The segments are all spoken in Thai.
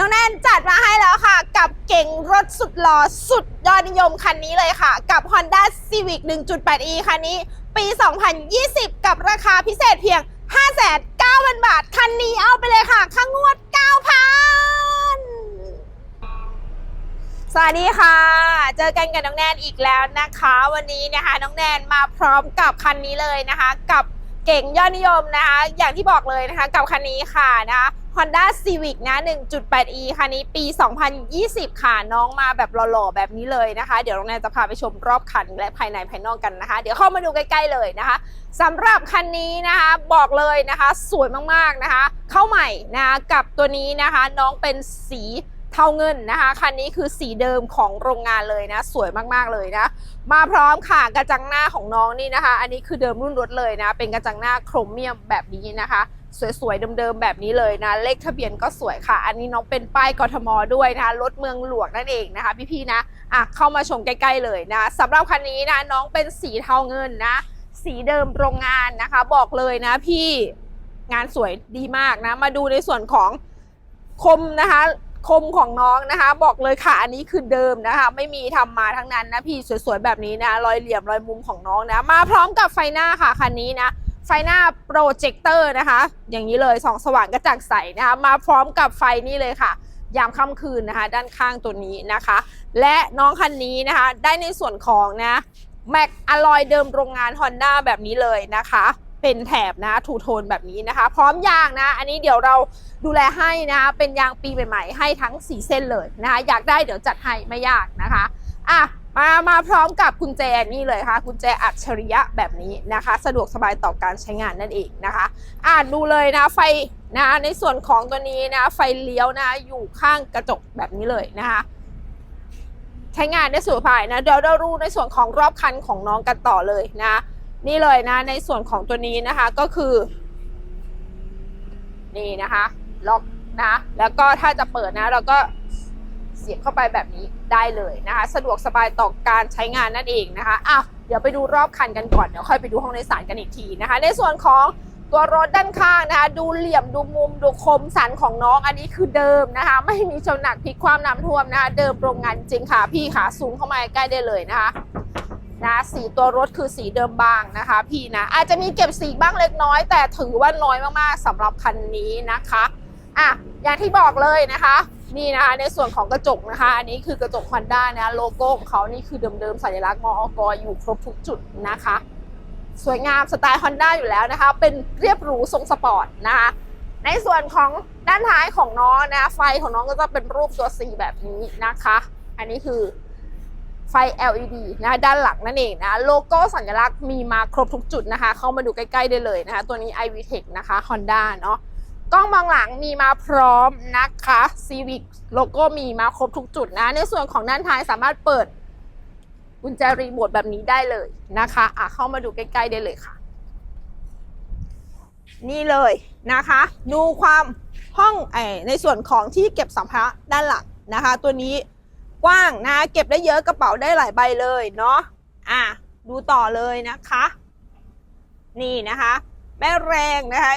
น้องแนนจัดมาให้แล้วค่ะ กับเก่งรถสุดหล่อสุดยอดนิยมคันนี้เลยค่ะ กับ Honda Civic 1.8e คันนี้ ปี 2020 กับราคาพิเศษเพียง 5,900 บาท คันนี้เอาไปเลยค่ะค่างวด 9,000 สวัสดีค่ะ เจอกันกับน้องแนนอีกแล้วนะคะ วันนี้นะคะน้องแนนมาพร้อมกับคันนี้เลยนะคะ กับเก่งยอดนิยมนะคะ อย่างที่บอกเลยนะคะ กับคันนี้ค่ะนะ Honda Civic นะ 1.8e คันนี้ปี 2020 ค่ะ น้องมาแบบหล่อๆ แบบนี้เลยนะคะ เดี๋ยวน้องแนนจะพาไปชมรอบคันและภายในภายนอกกันนะคะ เดี๋ยวเข้ามาดูใกล้ๆเลยนะคะสำหรับคันนี้นะคะบอกเลยนะคะ สวยมากๆนะคะ เข้าใหม่นะคะกับตัวนี้นะคะน้องเป็นสีเทาเงินนะคะคันนี้คือสีเดิมของโรงงานเลยนะ สวยมากๆเลยนะ มาพร้อมค่ะกระจังหน้าของน้องนี่นะคะ อันนี้คือเดิมรุ่นรถเลยนะ เป็นกระจังหน้าโครเมียมแบบนี้นะคะ สวยๆเดิมๆแบบนี้เลยนะ เลขทะเบียนก็สวยค่ะ อันนี้น้องเป็นป้ายกทมด้วยนะรถเมืองหลวงนั่นเองนะคะ พี่ๆนะอะเข้ามาชมใกล้ๆเลยนะสำหรับคันนี้นะน้องเป็นสีเทาเงินนะ สีเดิมโรงงานนะคะ บอกเลยนะพี่งานสวยดีมากนะ มาดูในส่วนของคมนะคะคมของน้องนะคะ บอกเลยค่ะอันนี้คือเดิมนะคะ ไม่มีทำมาทั้งนั้นนะพี่สวยๆแบบนี้นะรอยเหลี่ยมรอยมุมของน้องนะ มาพร้อมกับไฟหน้าค่ะคันนี้นะ ไฟหน้าโปรเจคเตอร์นะคะ อย่างนี้เลยส่องสว่างกระจ่างใสนะคะ มาพร้อมกับไฟนี่เลยค่ะ ยามค่ำคืนนะคะ ด้านข้างตัวนี้นะคะ และน้องคันนี้นะคะ ได้ในส่วนของนะแม็กอะลอยเดิมโรงงาน Honda แบบนี้เลยนะคะ เป็นแถบนะทูโทนแบบนี้นะคะ พร้อมยางนะ อันนี้เดี๋ยวเราดูแลให้นะคะเป็นยางปีใหม่ๆ ให้ทั้ง 4 เส้นเลยนะคะ อยากได้เดี๋ยวจัดให้ไม่ยากนะคะอะ มามาพร้อมกับกุญแจนี่เลยค่ะกุญแจอัจฉริยะแบบนี้นะคะ สะดวกสบายต่อการใช้งานนั่นเองนะคะ อ่านดูเลยนะไฟนะในส่วนของตัวนี้นะไฟเลี้ยวนะอยู่ข้างกระจกแบบนี้เลยนะคะใช้งานได้สวยภายนะเดี๋ยวเราดูในส่วนของรอบคันของน้องกันต่อเลยนะ นี่เลยนะในส่วนของตัวนี้นะคะก็คือ นี่นะคะล็อกนะ แล้วก็ถ้าจะเปิดนะ เราก็ สียบเข้าไปแบบนี้ได้เลยนะคะ สะดวกสบายต่อการใช้งานนั่นเองนะคะอะเดี๋ยวไปดูรอบคันกันก่อนเดี๋ยวค่อยไปดูห้องโดยสารกันอีกทีนะคะ ในส่วนของตัวรถด้านข้างนะคะ ดูเหลี่ยมดูมุมดูคมสันของน้องอันนี้คือเดิมนะคะ ไม่มีชนหนักพลิกความน้ำท่วมนะคะเดิมโรงงานจริงค่ะพี่ขาซูมเข้ามาใกล้ได้เลยนะคะนะสีตัวรถคือสีเดิมบางนะคะ พี่นะอาจจะมีเก็บสีบ้างเล็กน้อย แต่ถือว่าน้อยมากๆสำหรับคันนี้นะคะอะ ที่บอกเลยนะคะนี่นะคะในส่วนของกระจกนะคะ อันนี้คือกระจก Honda นะโลโก้ของเขานี่คือเดิมๆสัญลักษณ์มอกอยู่ครบทุกจุดนะคะ สวยงามสไตล์ Honda อยู่แล้วนะคะ เป็นเรียบหรูทรงสปอร์ตนะคะในส่วนของด้านท้ายของน้องนะไฟของน้องก็จะเป็นรูปตัว C แบบนี้นะคะ อันนี้คือไฟ LED นะด้านหลังนั่นเองนะโลโก้สัญลักษณ์มีมาครบทุกจุดนะคะ เข้ามาดูใกล้ๆได้เลยนะคะ ตัวนี้ iVTEC นะคะ Honda เนาะ กล้องมองหลังมีมาพร้อมนะคะ Civic โลโก้มีมาครบทุกจุดนะ ในส่วนของด้านท้ายสามารถเปิดกุญแจรีโมทแบบนี้ได้เลยนะคะอะเข้ามาดูใกล้ๆได้เลยค่ะ นี่เลยนะคะ ดูความห้องไอในส่วนของที่เก็บสัมภาระด้านหลังนะคะ ตัวนี้กว้างนะ เก็บได้เยอะกระเป๋าได้หลายใบเลยเนาะอะดูต่อเลยนะคะ นี่นะคะ แม่แรงนะคะ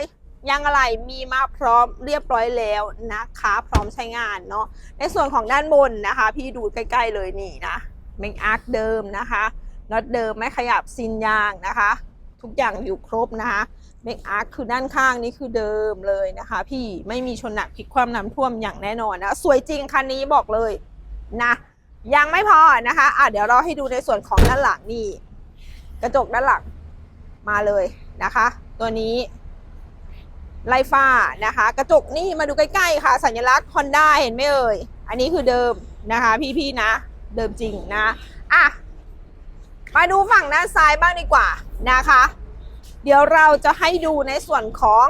ยางอะไรมีมาพร้อมเรียบร้อยแล้วนะคะ พร้อมใช้งานเนาะในส่วนของด้านบนนะคะ พี่ดูใกล้ ๆเลยนี่นะเมกอาร์คเดิมนะคะน็อตเดิมไม่ขยับซินยางนะคะ ทุกอย่างอยู่ครบนะคะเมกอาร์คคือด้านข้างนี่คือเดิมเลยนะคะ พี่ไม่มีชนหนักพลิกความน้ำท่วมอย่างแน่นอนนะ สวยจริงคันนี้บอกเลยนะยังไม่พอนะคะอะเดี๋ยวเราให้ดูในส่วนของด้านหลังนี่ กระจกด้านหลังมาเลยนะคะ ตัวนี้ ไลฟ้านะคะ กระจกนี่มาดูใกล้ๆค่ะ สัญลักษณ์ Honda เห็นไหมเอ่ย อันนี้คือเดิมนะคะพี่ๆนะ เดิมจริงนะอะมาดูฝั่งด้านซ้ายบ้างดีกว่านะคะ เดี๋ยวเราจะให้ดูในส่วนของ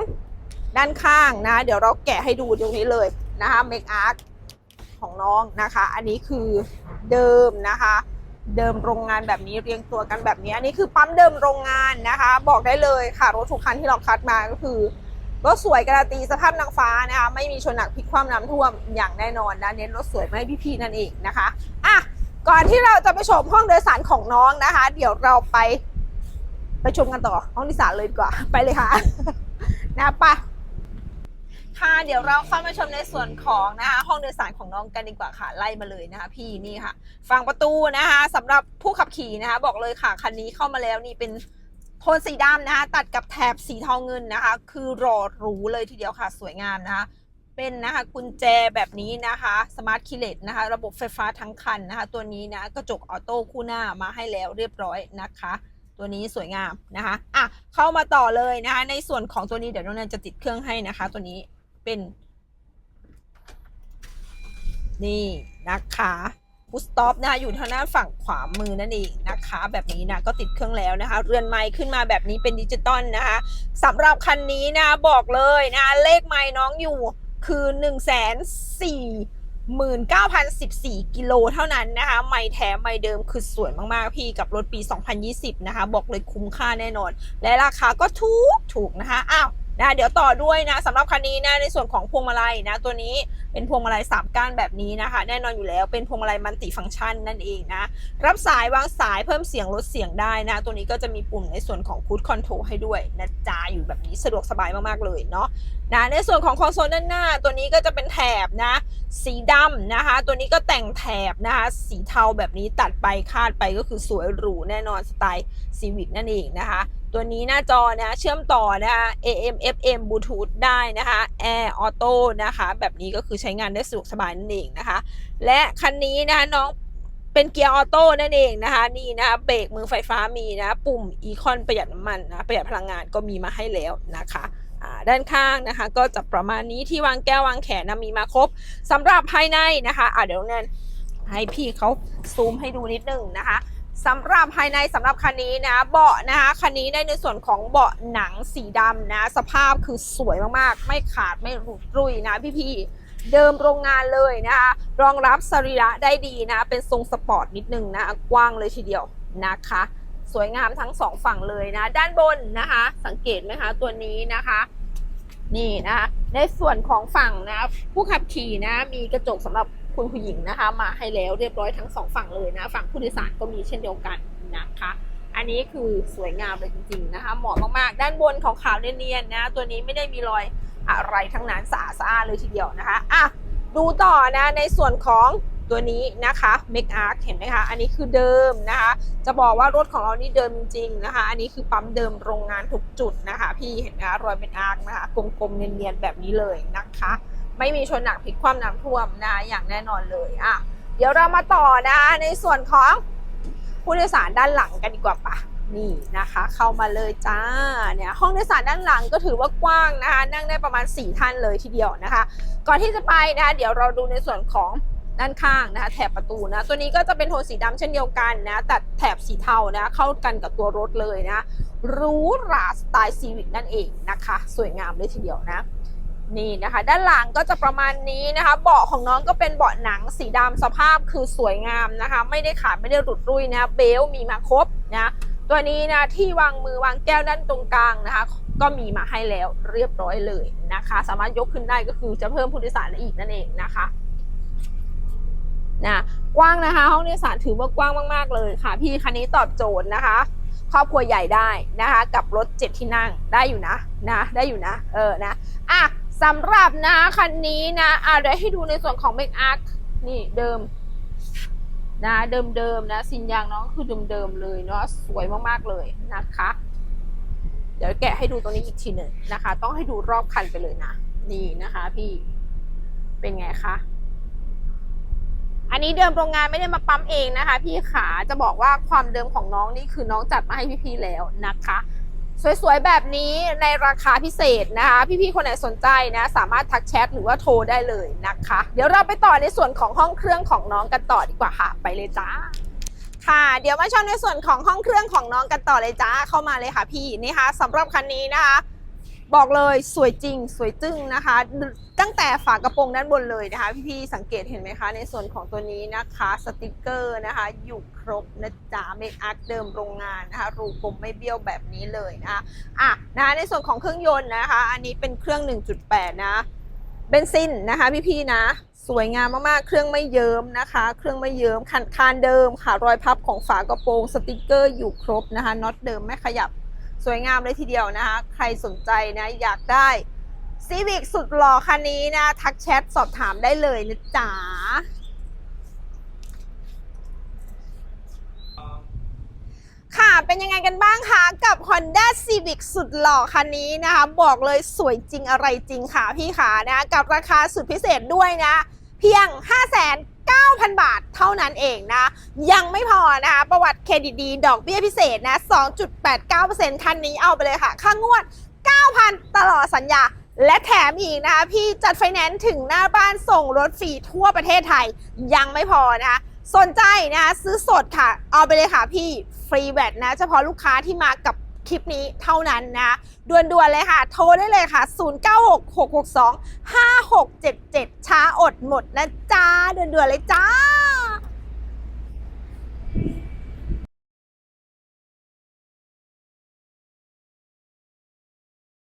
ด้านข้างนะ เดี๋ยวเราแกะให้ดูตรงนี้เลยนะคะ Make Art ของน้องนะคะ อันนี้คือเดิมนะคะ เดิมโรงงานแบบนี้เรียงตัวกันแบบนี้ อันนี้คือปั๊มเดิมโรงงานนะคะ บอกได้เลยค่ะรถทุกคันที่เราคัดมาก็คือ รถสวยการันตีสภาพนางฟ้านะคะไม่มีชนหนักพลิกคว่ำน้ำท่วมอย่างแน่นอนนะเน้นรถสวยไมาให้พี่ๆนั่นเองนะคะอะก่อนที่เราจะไปชมห้องโดยสารของน้องนะคะ เดี๋ยวเราไป ไปชมกันต่อห้องโดยสารเลยดีกว่า ไปเลยค่ะ นะไปค่ะเดี๋ยวเราเข้ามาชมในส่วนของนะคะห้องโดยสารของน้องกันดีกว่าค่ะไล่มาเลยนะคะ พี่นี่ค่ะ ฝั่งประตูนะคะสำหรับผู้ขับขี่นะคะ บอกเลยค่ะคันนี้เข้ามาแล้วนี่เป็น โทนสีดำนะคะ ตัดกับแถบสีทองเงินนะคะ คือรอหรูเลยทีเดียวค่ะ สวยงามนะคะ เป็นนะคะกุญแจแบบนี้นะคะสมาร์ทคีเลตนะคะ ระบบไฟฟ้าทั้งคันนะคะ ตัวนี้นะกระจกออโต้คู่หน้ามาให้แล้วเรียบร้อยนะคะ ตัวนี้สวยงามนะคะอะเข้ามาต่อเลยนะคะ ในส่วนของตัวนี้เดี๋ยวน้องแนนจะติดเครื่องให้นะคะ ตัวนี้เป็น นี่นะคะ บูสต็อปนะคะอยู่ทางด้านฝั่งขวามือนั่นเองนะคะ แบบนี้นะก็ติดเครื่องแล้วนะคะ เรือนไม้ขึ้นมาแบบนี้เป็นดิจิตอลนะคะสำหรับคันนี้นะบอกเลยนะเลขไม้น้องอยู่คือ1นึ่งแสนสี่หมื่นเก้าพันสิบสี่กิโลเท่านั้นนะคะ ไม่แท้ไม่เดิมคือสวยมาก ๆ พี่กับรถปี 2020 นะคะ บอกเลยคุ้มค่าแน่นอน และราคาก็ถูกถูกนะคะ อ้าว นะเดี๋ยวต่อด้วยนะสำหรับคันนี้นะในส่วนของพวงมาลัยนะตัวนี้เป็นพวงมาลัยสามก้านแบบนี้นะคะ แน่นอนอยู่แล้วเป็นพวงมาลัยมัลติฟังก์ชันนั่นเองนะ รับสายวางสายเพิ่มเสียงลดเสียงได้นะ ตัวนี้ก็จะมีปุ่มในส่วนของคูดคอนโทรลให้ด้วยนะจ๊ะอยู่แบบนี้สะดวกสบายมากๆเลยเนาะนะในส่วนของคอนโซลด้านหน้า ตัวนี้ก็จะเป็นแถบนะ สีดำนะคะ ตัวนี้ก็แต่งแถบนะคะสีเทาแบบนี้ตัดไปคาดไปก็คือสวยหรูแน่นอนสไตล์ซีวิ c นั่นเองนะคะ ตัวนี้หน้าจอนะเชื่อมต่อนะคะ AM FM Bluetooth ได้นะคะ Air Auto นะคะ แบบนี้ก็คือใช้งานได้สะดวกสบายนั่นเองนะคะ และคันนี้นะคะน้องเป็นเกียร์ออโต้นั่นเองนะคะ นี่นะคะเบรกมือไฟฟ้ามีนะ ปุ่มอีคอนประหยัดน้ำมันนะประหยัดพลังงานก็มีมาให้แล้วนะคะด้านข้างนะคะก็จะประมาณนี้ที่วางแก้ววางแขนนะมีมาครบสำหรับภายในนะคะอ่าเดี๋ยวเนี่ยให้พี่เขาซูมให้ดูนิดนึงนะคะ สำหรับภายในสำหรับคันนี้นะเบาะนะคะคันนี้ได้ในส่วนของเบาะหนังสีดำนะสภาพคือสวยมากๆ ไม่ขาดไม่หลุดรุ่ยนะพี่ๆเดิมโรงงานเลยนะคะรองรับสรีระได้ดีนะ เป็นทรงสปอร์ตนิดนึงนะ กว้างเลยทีเดียวนะคะ สวยงามทั้งสองฝั่งเลยนะ ด้านบนนะคะ สังเกตไหมคะ ตัวนี้นะคะ นี่นะคะในส่วนของฝั่งนะ ผู้ขับขี่นะ มีกระจกสำหรับ คุณผู้หญิงนะคะ มาให้แล้วเรียบร้อยทั้งสองฝั่งเลยนะฝั่งผู้โดยสารก็มีเช่นเดียวกันนะคะ อันนี้คือสวยงามเลยจริง ๆนะคะ เหมาะมากๆ ด้านบนของขาวเนียนๆนะตัวนี้ไม่ได้มีรอยอะไรทั้งนั้นสะอาดสะอาดเลยทีเดียวนะคะอะดูต่อนะในส่วนของตัวนี้นะคะ Make Arc เห็นไหมคะอันนี้คือเดิมนะคะ จะบอกว่ารถของเรานี่เดิมจริงนะคะ อันนี้คือปั๊มเดิมโรงงานทุกจุดนะคะ พี่เห็นไหมคะรอยเป็นอาร์คนะคะกลมๆเนียนๆแบบนี้เลยนะคะ ไม่มีชนหนักพลิกความน้ำท่วมนะอย่างแน่นอนเลยอะเดี๋ยวเรามาต่อนะในส่วนของผู้โดยสารด้านหลังกันดีกว่าปะนี่นะคะ เข้ามาเลยจ้าเนี่ยห้องโดยสารด้านหลังก็ถือว่ากว้างนะคะนั่งได้ประมาณ 4 ท่านเลยทีเดียวนะคะ ก่อนที่จะไปนะคะเดี๋ยวเราดูในส่วนของด้านข้างนะคะแถบประตูนะตัวนี้ก็จะเป็นโทนสีดำเช่นเดียวกันนะตัดแถบสีเทานะเข้ากันกับตัวรถเลยนะหรูหราสไตล์ซีวิ c นั่นเองนะคะ สวยงามเลยทีเดียวนะ นี่นะคะ ด้านหลังก็จะประมาณนี้นะคะ เบาะของน้องก็เป็นเบาะหนังสีดำสภาพคือสวยงามนะคะ ไม่ได้ขาดไม่ได้หลุดรุ่ยนะเบลมีมาครบนะตัวนี้นะที่วางมือวางแก้วด้านตรงกลางนะคะ ก็มีมาให้แล้วเรียบร้อยเลยนะคะ สามารถยกขึ้นได้ก็คือจะเพิ่มผู้โดยสารได้อีกนั่นเองนะคะนะกว้างนะคะ ห้องโดยสารถือว่ากว้างมาก ๆ เลยค่ะ พี่คันนี้ตอบโจทย์นะคะ ครอบครัวใหญ่ได้นะคะ กับรถเจ็ดที่นั่งได้อยู่นะนะ ได้อยู่นะ เออนะอะ สำหรับนะคันนี้นะอะเดี๋ยวให้ดูในส่วนของ Make Arc นี่เดิม นะเดิมๆนะสินยางน้องคือเดิมๆเลยเนาะสวยมากๆเลยนะคะ เดี๋ยวแกะให้ดูตรงนี้อีกทีหนึ่งนะคะ ต้องให้ดูรอบคันไปเลยนะ นี่นะคะพี่เป็นไงคะอันนี้เดิมโรงงานไม่ได้มาปั๊มเองนะคะ พี่ขาจะบอกว่าความเดิมของน้องนี่คือน้องจัดมาให้พี่ๆแล้วนะคะ สวยๆ แบบนี้ในราคาพิเศษนะคะ พี่ๆ คนไหนสนใจนะ สามารถทักแชทหรือว่าโทรได้เลยนะคะ เดี๋ยวเราไปต่อในส่วนของห้องเครื่องของน้องกันต่อดีกว่าค่ะ ไปเลยจ้าค่ะเดี๋ยวมาชมในส่วนของห้องเครื่องของน้องกันต่อเลยจ้าเข้ามาเลยค่ะพี่นี่ค่ะสำหรับคันนี้นะคะ บอกเลยสวยจริงสวยจึ้งนะคะ ตั้งแต่ฝากระโปรงด้านบนเลยนะคะ พี่ๆสังเกตเห็นไหมคะ ในส่วนของตัวนี้นะคะสติกเกอร์นะคะ อยู่ครบนะจ๊ะเมคอัพเดิมโรงงานนะคะ รูปมไม่เบี้ยวแบบนี้เลยนะคะอะนะคะในส่วนของเครื่องยนต์นะคะ อันนี้เป็นเครื่อง 1.8 นะเบนซินนะคะพี่ๆนะสวยงามมากๆ เครื่องไม่เยิ้มนะคะ เครื่องไม่เยิ้มคันคานเดิมค่ะ รอยพับของฝากระโปรงสติกเกอร์อยู่ครบนะคะน็อตเดิมไม่ขยับ สวยงามเลยทีเดียวนะคะ ใครสนใจนะอยากได้ซีวิกสุดหล่อคันนี้นะ ทักแชทสอบถามได้เลยนะจ๊ะค่ะเป็นยังไงกันบ้างคะกับ Honda Civic สุดหล่อคันนี้นะคะ บอกเลยสวยจริงอะไรจริงค่ะพี่ขานะ กับราคาสุดพิเศษด้วยนะ เพียง 5,900 บาทเท่านั้นเองนะ ยังไม่พอนะคะ ประวัติเครดิตดี ดอกเบี้ยพิเศษนะ 2.89%คันนี้เอาไปเลยค่ะ ค่างวด 9,000 ตลอดสัญญา และแถมอีกนะคะ พี่จัดไฟแนนซ์ถึงหน้าบ้านส่งรถฟรีทั่วประเทศไทย ยังไม่พอนะคะสนใจนะคะซื้อสดค่ะ เอาไปเลยค่ะพี่ ฟรีแบตนะ เฉพาะลูกค้าที่มากับ คลิปนี้เท่านั้นนะด่วนๆเลยค่ะ โทรได้เลยค่ะ 0966625677 ช้าอดหมดนะจ้าด่วนๆเลยจ้า